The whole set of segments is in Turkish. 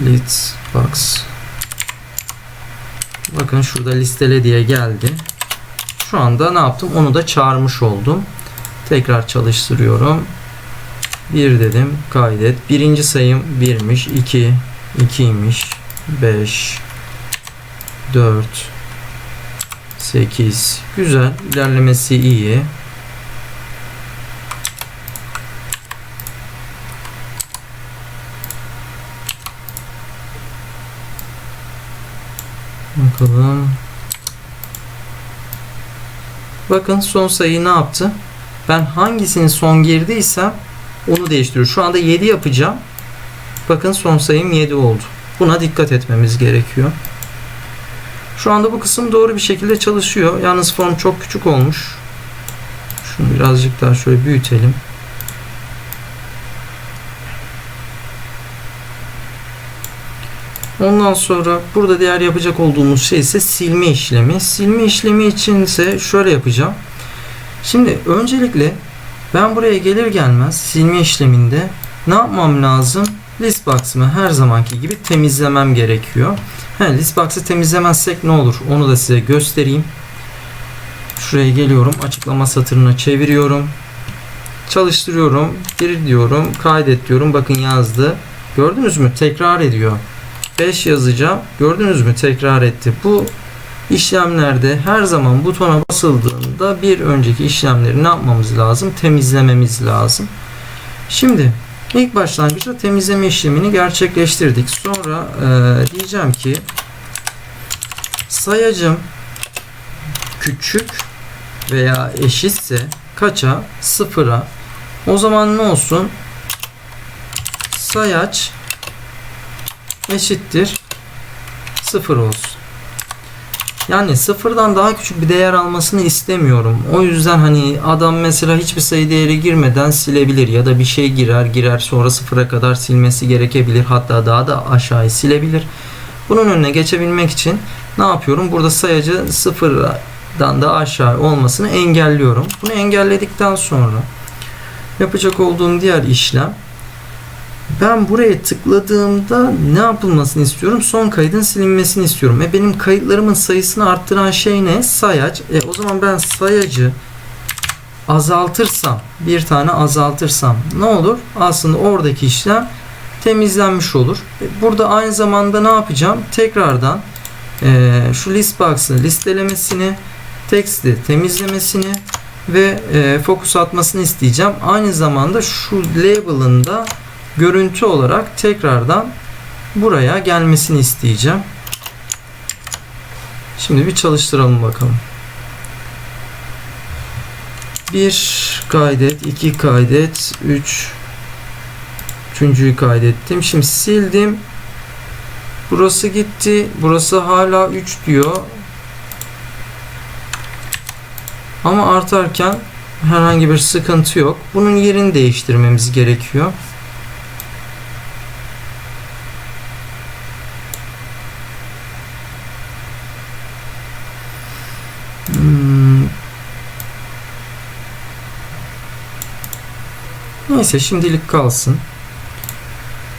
list box. Bakın şurada listele diye geldi. Şu anda ne yaptım? Onu da çağırmış oldum. Tekrar çalıştırıyorum. 1 dedim. Kaydet. Birinci sayım 1'miş. 2 2'ymiş. 5 4 8 Güzel. İlerlemesi iyi. Bakalım. Bakın son sayı ne yaptı? Ben hangisini son girdiysem onu değiştiriyor. Şu anda 7 yapacağım. Bakın son sayım 7 oldu. Buna dikkat etmemiz gerekiyor. Şu anda bu kısım doğru bir şekilde çalışıyor. Yalnız form çok küçük olmuş. Şunu birazcık daha şöyle büyütelim. Ondan sonra burada diğer yapacak olduğumuz şey ise silme işlemi. Silme işlemi için ise şöyle yapacağım. Şimdi öncelikle ben buraya gelir gelmez silme işleminde ne yapmam lazım? Listbox'ımı her zamanki gibi temizlemem gerekiyor. He, listbox'ı temizlemezsek ne olur? Onu da size göstereyim. Şuraya geliyorum. Açıklama satırına çeviriyorum. Çalıştırıyorum. Gir diyorum. Kaydet diyorum. Bakın yazdı. Gördünüz mü? Tekrar ediyor. 5 yazacağım. Gördünüz mü? Tekrar etti. Bu işlemlerde her zaman butona basıldığında bir önceki işlemleri ne yapmamız lazım? Temizlememiz lazım. Şimdi ilk başlangıçta temizleme işlemini gerçekleştirdik. Sonra e, diyeceğim ki sayacım küçük veya eşitse kaça? Sıfıra. O zaman ne olsun? Sayaç eşittir 0 olsun. Yani sıfırdan daha küçük bir değer almasını istemiyorum. O yüzden hani adam mesela hiçbir sayı değeri girmeden silebilir ya da bir şey girer girer sonra sıfıra kadar silmesi gerekebilir. Hatta daha da aşağıya silebilir. Bunun önüne geçebilmek için ne yapıyorum? Burada sayacı sıfırdan da aşağı olmasını engelliyorum. Bunu engelledikten sonra yapacak olduğum diğer işlem ben buraya tıkladığımda ne yapılmasını istiyorum? Son kaydın silinmesini istiyorum. E benim kayıtlarımın sayısını arttıran şey ne? Sayaç. E o zaman ben sayacı azaltırsam, bir tane azaltırsam ne olur? Aslında oradaki işlem temizlenmiş olur. E burada aynı zamanda ne yapacağım? Tekrardan e, şu list box'ın listelemesini, teksti temizlemesini ve e, fokus atmasını isteyeceğim. Aynı zamanda şu label'ın da görüntü olarak tekrardan buraya gelmesini isteyeceğim. Şimdi bir çalıştıralım bakalım. 1 kaydet, 2 kaydet, 3 üçüncüyü kaydettim. Şimdi sildim. Burası gitti. Burası hala 3 diyor. Ama artarken herhangi bir sıkıntı yok. Bunun yerini değiştirmemiz gerekiyor. Neyse şimdilik kalsın.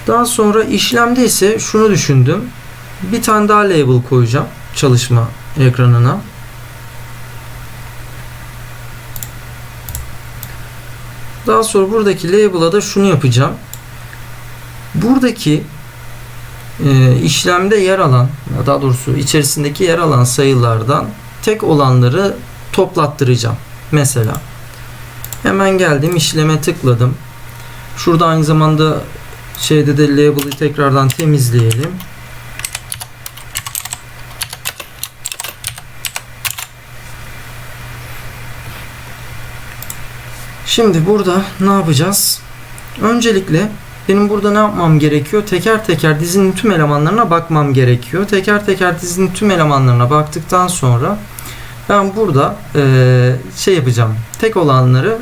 Daha sonra işlemde ise şunu düşündüm. Bir tane daha label koyacağım çalışma ekranına. Daha sonra buradaki label'a da şunu yapacağım. Buradaki e, işlemde yer alan, daha doğrusu içerisindeki yer alan sayılardan tek olanları toplattıracağım. Mesela hemen geldim işleme tıkladım. Şurada aynı zamanda şeyde de label'ı tekrardan temizleyelim. Şimdi burada ne yapacağız? Öncelikle benim burada ne yapmam gerekiyor? Teker teker dizinin tüm elemanlarına bakmam gerekiyor. Teker teker dizinin tüm elemanlarına baktıktan sonra ben burada e, şey yapacağım. Tek olanları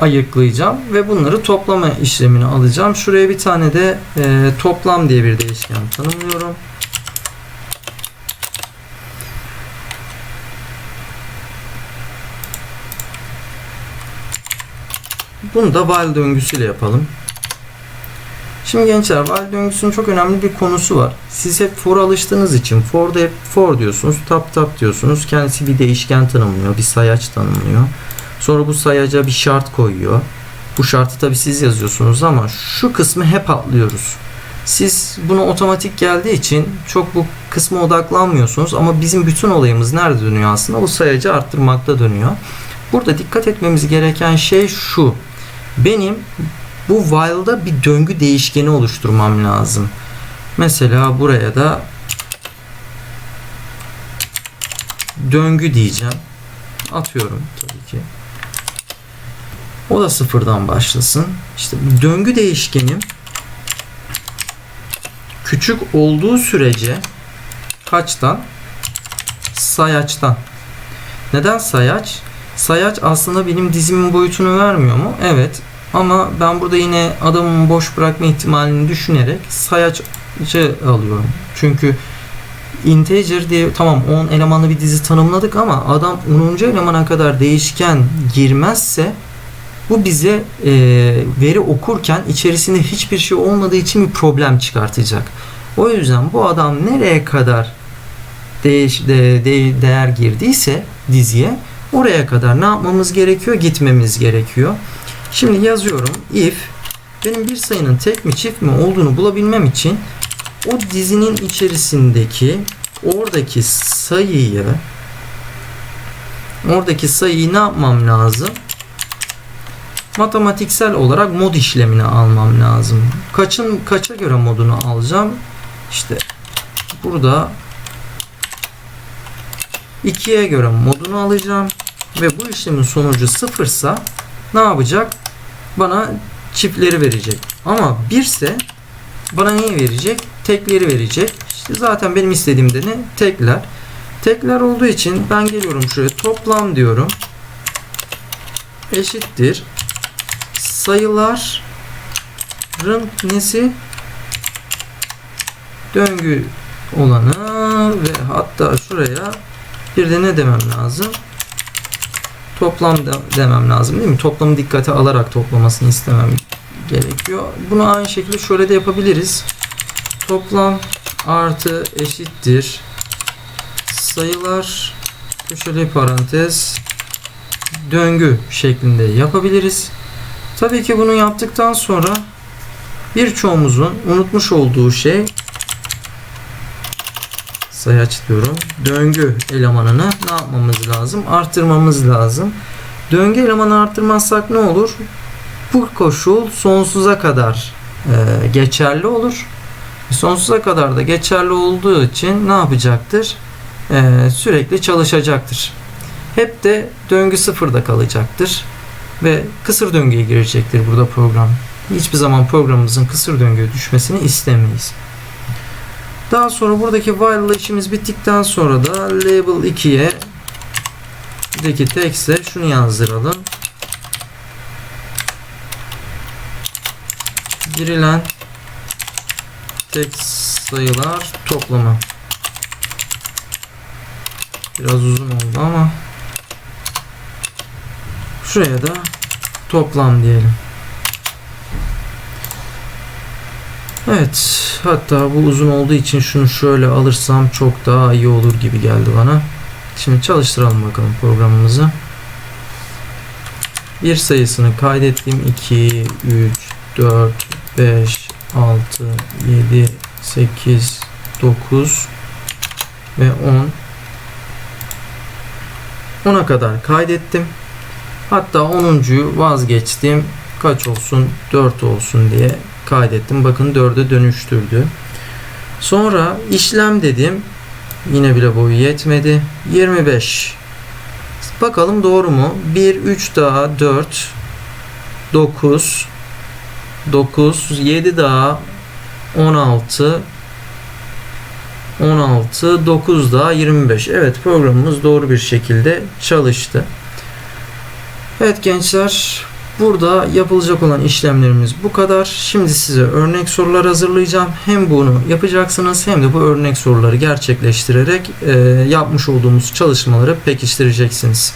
ayıklayacağım ve bunları toplama işlemini alacağım. Şuraya bir tane de e, toplam diye bir değişken tanımlıyorum. Bunu da while döngüsüyle yapalım. Şimdi gençler while döngüsünün çok önemli bir konusu var. Siz hep for alıştığınız için for'da hep for diyorsunuz, tap tap diyorsunuz. Kendisi bir değişken tanımlıyor, bir sayaç tanımlıyor. Sonra bu sayaca bir şart koyuyor. Bu şartı tabi siz yazıyorsunuz ama şu kısmı hep atlıyoruz. Siz bunu otomatik geldiği için çok bu kısma odaklanmıyorsunuz ama bizim bütün olayımız nerede dönüyor aslında? O sayacı arttırmakta dönüyor. Burada dikkat etmemiz gereken şey şu. Benim bu while'da bir döngü değişkeni oluşturmam lazım. Mesela buraya da döngü diyeceğim. Atıyorum tabii ki. O da sıfırdan başlasın. İşte döngü değişkenim küçük olduğu sürece kaçtan? Sayaçtan. Neden sayaç? Sayaç aslında benim dizimin boyutunu vermiyor mu? Evet. Ama ben burada yine adamın boş bırakma ihtimalini düşünerek sayaçı alıyorum. Çünkü integer diye tamam 10 elemanlı bir dizi tanımladık ama adam 10. elemana kadar değişken girmezse bu bize e, veri okurken içerisinde hiçbir şey olmadığı için bir problem çıkartacak. O yüzden bu adam nereye kadar değiş, de, de, değer girdiyse diziye oraya kadar ne yapmamız gerekiyor? Gitmemiz gerekiyor. Şimdi yazıyorum if benim bir sayının tek mi çift mi olduğunu bulabilmem için o dizinin içerisindeki oradaki sayıyı oradaki sayıyı ne yapmam lazım? Matematiksel olarak mod işlemini almam lazım. Kaçın kaça göre modunu alacağım? İşte burada 2'ye göre modunu alacağım ve bu işlemin sonucu sıfırsa ne yapacak? Bana çiftleri verecek. Ama birse bana neyi verecek? Tekleri verecek. İşte zaten benim istediğim de ne? Tekler. Tekler olduğu için ben geliyorum şuraya toplam diyorum. Eşittir. Sayıların nesi? Döngü olanı ve hatta şuraya bir de ne demem lazım? Toplam demem lazım değil mi? Toplamı dikkate alarak toplamasını istemem gerekiyor. Bunu aynı şekilde şöyle de yapabiliriz. Toplam artı eşittir sayılar köşeli parantez döngü şeklinde yapabiliriz. Tabii ki bunu yaptıktan sonra birçoğumuzun unutmuş olduğu şey sayaç diyorum. Döngü elemanını ne yapmamız lazım? Arttırmamız lazım. Döngü elemanı arttırmazsak ne olur? Bu koşul sonsuza kadar e, geçerli olur. Sonsuza kadar da geçerli olduğu için ne yapacaktır? E, sürekli çalışacaktır. Hep de döngü sıfırda kalacaktır. Ve kısır döngüye girecektir burada program. Hiçbir zaman programımızın kısır döngüye düşmesini istemeyiz. Daha sonra buradaki while işimiz bittikten sonra da label 2'ye buradaki text'e şunu yazdıralım. Girilen text sayılar toplamı. Biraz uzun oldu ama şuraya da toplam diyelim. Evet. Hatta bu uzun olduğu için şunu şöyle alırsam çok daha iyi olur gibi geldi bana. Şimdi çalıştıralım bakalım programımızı. Bir sayısını kaydettim. 2, 3, 4, 5, 6, 7, 8, 9 ve 10. 10'a kadar kaydettim. Hatta 10'uncuyu vazgeçtim. Kaç olsun? 4 olsun diye kaydettim. Bakın 4'e dönüştürdü. Sonra işlem dedim. Yine bile boyu yetmedi. 25. Bakalım doğru mu? 1, 3 daha 4, 9, 9, 7 daha 16, 16, 9 daha 25. Evet programımız doğru bir şekilde çalıştı. Evet gençler Burada yapılacak olan işlemlerimiz bu kadar. Şimdi size örnek sorular hazırlayacağım. Hem bunu yapacaksınız hem de bu örnek soruları gerçekleştirerek e, yapmış olduğumuz çalışmaları pekiştireceksiniz.